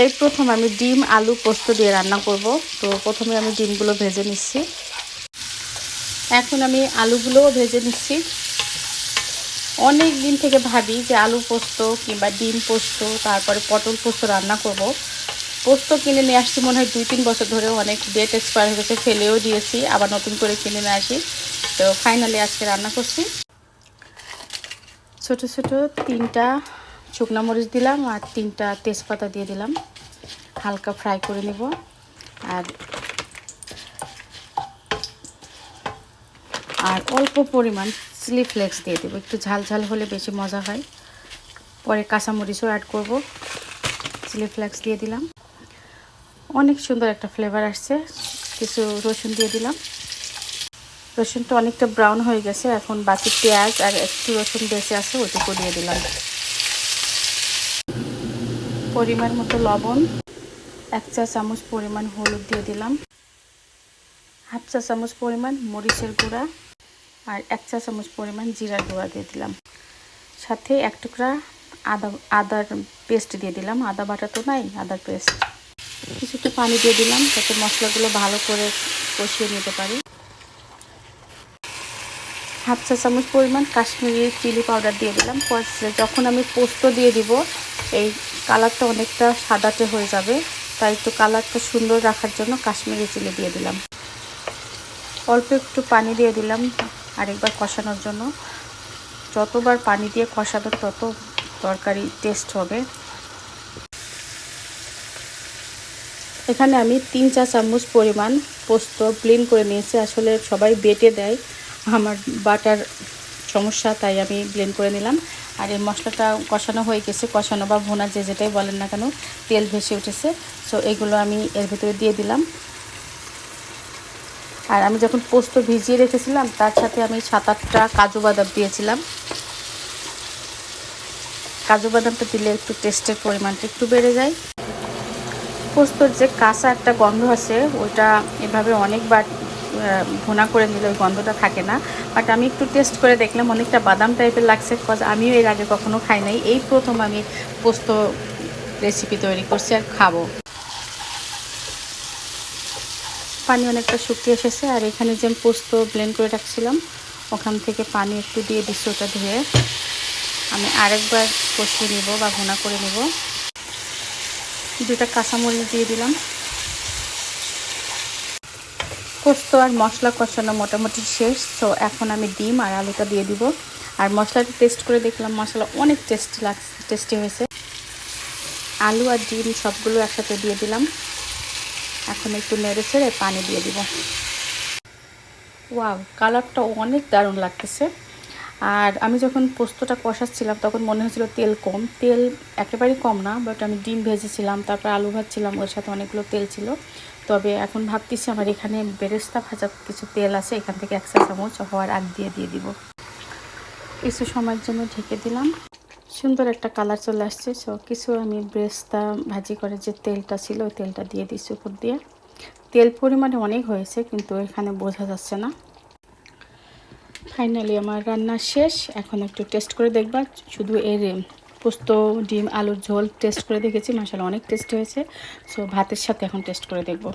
এই প্রথম আমি ডিম, আলু পোস্ত দিয়ে রান্না করব। তো প্রথমে আমি ডিমগুলো ভেজে নিচ্ছি। এখন আমি আলুগুলোও ভেজে নিচ্ছি। অনেক দিন থেকে ভাবি যে আলু পোস্ত কিংবা ডিম পোস্ত, তারপরে পটল পোস্ত রান্না করব। পোস্ত কিনে নিয়ে আসছি মনে হয় দুই তিন বছর ধরে অনেক ডেট এক্সপায়ার হয়ে গেছে, ফেলেও দিয়েছি, আবার নতুন করে কিনে নিয়ে আসি। তো ফাইনালি আজকে রান্না করছি। ছোট ছোট তিনটা শুকনো মরিচ দিলাম আর তিনটা তেজপাতা দিয়ে দিলাম। হালকা ফ্রাই করে নেব। আর আর অল্প পরিমাণ চিলি ফ্লেক্স দিয়ে দেবো। একটু ঝাল ঝাল হলে বেশি মজা হয়। পরে কাঁচামরিচও অ্যাড করব। চিলি ফ্লেক্স দিয়ে দিলাম। অনেক সুন্দর একটা ফ্লেভার আসছে। কিছু রসুন দিয়ে দিলাম। রসুনটা অনেকটা ব্রাউন হয়ে গেছে। এখন বাকি পেঁয়াজ আর একটু রসুন বেঁচে আছে, ওটুকু দিয়ে দিলাম। পরিমাণ মতো লবণ, এক চা চামচ পরিমাণ হলুদ দিয়ে দিলাম, হাফ চা চামচ পরিমাণ মরিচের গুঁড়া আর এক চা চামচ পরিমাণ জিরার গুঁড়া দিয়ে দিলাম। সাথে এক টুকরা আদা, আদার পেস্ট দিয়ে দিলাম। আদা বাটা তো নাই, আদার পেস্ট। কিছুটা পানি দিয়ে দিলাম যাতে মশলাগুলো ভালো করে কষিয়ে নিতে পারি। হাফ চা চামচ পরিমাণ কাশ্মীরি চিলি পাউডার দিয়ে দিলাম। যখন আমি পোস্ত দিয়ে দিব, এই কালারটা অনেকটা সাদাটে হয়ে যাবে, তাই একটু কালারটা সুন্দর রাখার জন্য কাশ্মীরি চিলি দিয়ে দিলাম। অল্প একটু পানি দিয়ে দিলাম আরেকবার কষানোর জন্য। যতবার পানি দিয়ে কষাবেন তত তরকারি টেস্ট হবে। এখানে আমি তিন চা চামচ পরিমাণ পোস্ত ব্লিন করে নিয়েছি। আসলে সবাই বেটে দেয়, আমার বাটার সমস্যা, তাই আমি ব্লেন্ড করে নিলাম। আর এই মশলাটা কষানো হয়ে গেছে, কষানো বা ভোনা যে যেটাই বলেন না কেন, তেল ভেসে উঠেছে। সো এগুলো আমি এর ভিতরে দিয়ে দিলাম। আর আমি যখন পোস্ত ভিজিয়ে রেখেছিলাম, তার সাথে আমি সাত আটটা কাজু বাদাম দিয়েছিলাম। কাজু বাদামটা দিলে একটু টেস্টের পরিমাণটা একটু বেড়ে যায়। পোস্তর যে কাঁচা একটা গন্ধ আছে, ওইটা এভাবে অনেকবার ভোনা করে নিলে ওই গন্ধটা থাকে না। বাট আমি একটু টেস্ট করে দেখলাম, অনেকটা বাদাম টাইপের লাগছে কজ আমিও এর আগে কখনো খাই নাই। এই প্রথম আমি পোস্ত রেসিপি তৈরি করছি আর খাব। পানি অনেকটা শুকিয়ে এসেছে, আর এখানে যে পোস্ত ব্লেন্ড করে রাখছিলাম, ওখান থেকে পানি একটু দিয়ে দিচ্ছি ওটা ধুয়ে। আমি আরেকবার কষিয়ে নিব বা ভোনা করে নিব। দুটা কাঁচামরিচ দিয়ে দিলাম। পোস্ত আর মশলা কষানো মোটামুটি শেষ, তো এখন আমি ডিম আর আলুটা দিয়ে দিব। আর মশলাটা টেস্ট করে দেখলাম, মশলা অনেক টেস্টি লাগছে টেস্টি হয়েছে। আলু আর ডিম সবগুলো একসাথে দিয়ে দিলাম। এখন একটু নেড়ে ছেড়ে পানি দিয়ে দিব। ওয়াও কালারটা অনেক দারুণ লাগতেছে। আর আমি যখন পোস্তটা কষাচ্ছিলাম, তখন মনে হয়েছিল তেল কম। তেল একেবারেই কম না বাট আমি ডিম ভেজেছিলাম, তারপর আলু ভাজছিলাম, ওর সাথে অনেকগুলো তেল ছিল। তবে এখন ভাবতেছি আমার এখানে বেরেস্তা ভাজা কিছু তেল আছে, এখান থেকে একশো চামচ হওয়ার আগ দিয়ে দিয়ে দিব। কিছু সময়ের জন্য ঢেকে দিলাম। সুন্দর একটা কালার চলে আসছে সো কিছু আমি বেরেস্তা ভাজি করে যে তেলটা ছিল, ওই তেলটা দিয়ে দিচ্ছি উপর দিয়ে। তেল পরিমাণে অনেক হয়েছে, কিন্তু এখানে বোঝা যাচ্ছে না। ফাইনালি আমার রান্না শেষ। এখন একটু টেস্ট করে দেখবা। শুধু এর পোস্ত, ডিম, আলুর ঝোল টেস্ট করে দেখেছি। মশলা অনেক টেস্ট হয়েছে। সো ভাতের সাথে এখন টেস্ট করে দেখব।